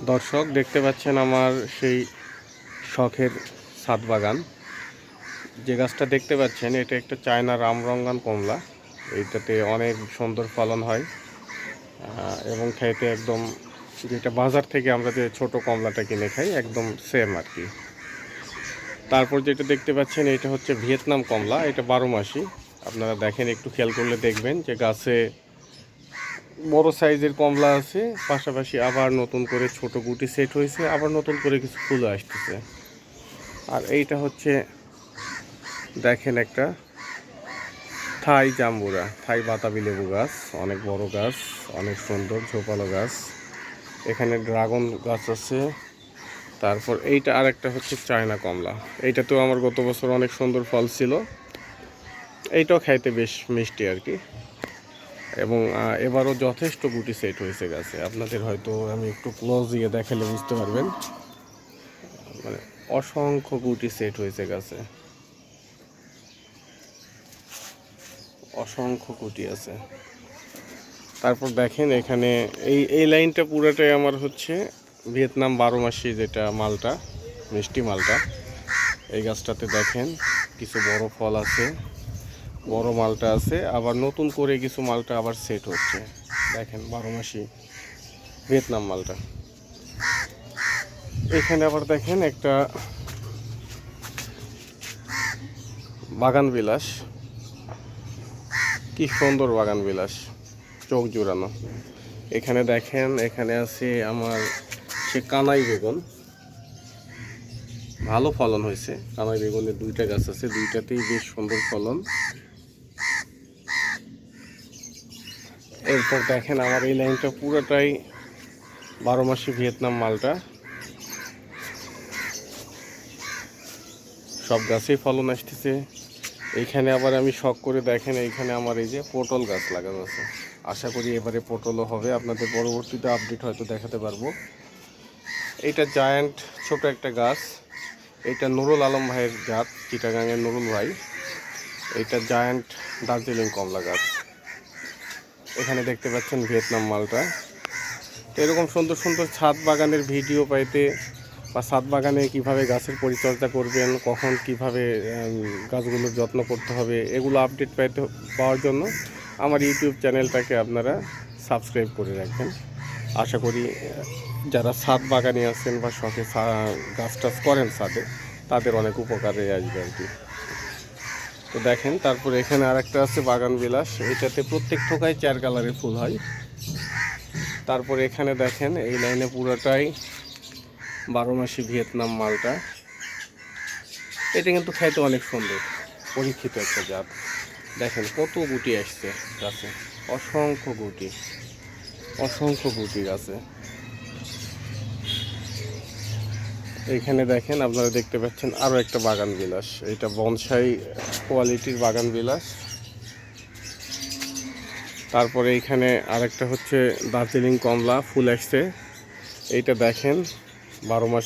দর্শক, দেখতে পাচ্ছেন আমার সেই শখের ছাদ বাগান। যে গাছটা দেখতে পাচ্ছেন, এটা একটা চায়না রামরঙ্গান কমলা। এইটাতে অনেক সুন্দর ফলন হয়। এবং খাইতে একদম যেটা বাজার থেকে আমরা যে ছোটো কমলাটা কিনে খাই, একদম সেম আর কি। তারপর যেটা দেখতে পাচ্ছেন, এটা হচ্ছে ভিয়েতনাম কমলা। এটা বারো মাসি। আপনারা দেখেন, একটু খেয়াল করলে দেখবেন যে গাছে বড় সাইজের কমলা আছে, পাশাপাশি আবার নতুন করে ছোট গুটি সেট হয়েছে, আবার নতুন করে কিছু ফুল আসতেছে। আর এইটা হচ্ছে, দেখেন একটা থাই জাম্বুরা, থাই বাতাবি লেবু গাছ, অনেক বড় গাছ, অনেক সুন্দর ঝোপালো গাছ। এখানে ড্রাগন গাছ আছে, তারপর এইটা আরেকটা হচ্ছে চায়না কমলা। এইটা তো আমার গত বছর অনেক সুন্দর ফল ছিল, এইটাও খাইতে বেশ মিষ্টি আর কি। এবং এবারও যথেষ্ট গুটি সেট হয়েছে গাছে। আপনাদের হয়তো আমি একটু ক্লোজ দিয়ে দেখালে বুঝতে পারবেন। মানে অসংখ্য গুটি সেট হয়েছে গাছে। অসংখ্য গুটি আছে। তারপর দেখেন এখানে এই এই লাইনটা পুরোটাই আমার হচ্ছে ভিয়েতনাম বারো মাসি যেটা মালটা, মিষ্টি মালটা। এই গাছটাতে দেখেন কিছু বড় ফল আছে। বড় মালটা আছে, আবার নতুন করে কিছু মালটা আবার সেট হচ্ছে। দেখেন, বারো মাসি ভিয়েতনাম মালটা। এখানে আবার দেখেন একটা বাগান বিলাস। কি সুন্দর বাগান বিলাস, চোখ জুড়ানো। এখানে দেখেন, এখানে আছে আমার সে কানাই বেগুন। ভালো ফলন হয়েছে। কানাই বেগুনের দুইটা গাছ আছে, দুইটাতেই বেশ সুন্দর ফলন। এরপর দেখেন আমার এই লাইনটা পুরোটাই বারো মাসি ভিয়েতনাম মালটা। সব গাছেই ফলন আসতেছে। এইখানে আবার আমি শখ করে দেখেন, এইখানে আমার এই যে পটল গাছ লাগানো আছে। আশা করি এবারে পটলও হবে, আপনাদের পরবর্তীতে আপডেট হয়তো দেখাতে পারব। এটা জায়ান্ট ছোট একটা গাছ। এটা নুরুল আলম ভাইয়ের জাত, চিটাগাঙের নুরুল ভাই। এটা জায়ান্ট দার্জিলিং কমলা গাছ। এখানে দেখতে পাচ্ছেন ভিয়েতনাম মালটা। তো এরকম সুন্দর সুন্দর ছাদ বাগানের ভিডিও পাইতে বা ছাদ বাগানে কীভাবে গাছের পরিচর্যা করবেন, কখন কীভাবে গাছগুলোর যত্ন করতে হবে, এগুলো আপডেট পাইতে পাওয়ার জন্য আমার ইউটিউব চ্যানেলটাকে আপনারা সাবস্ক্রাইব করে রাখবেন। আশা করি, যারা ছাদ বাগানে আছেন বা শখে গাছ টাছ করেন ছাদে, তাদের অনেক উপকারে আসবে আর কি। তো দেখেন, তারপর এখানে আরেকটা আছে বাগান বিলাস। এটাতে প্রত্যেক ঠোকায় চার কালারের ফুল হয়। তারপর এখানে দেখেন, এই লাইনে পুরোটাই বারো মাসি ভিয়েতনাম মালটা। এটা কিন্তু খাইতে অনেক সুন্দর, পরীক্ষিত একটা জাত। দেখেন, কত গুটি আসছে গাছে। অসংখ্য গুটি অসংখ্য গুটি গাছে। এইখানে দেখেন, আপনারা দেখতে পাচ্ছেন আরও একটা বাগান বিলাস। এটা বনসাই কোয়ালিটির বাগান বিলাস। তারপরে এখানে আরেকটা হচ্ছে দার্জিলিং কমলা ফুল আসছে। এইটা দেখেন, বারো মাস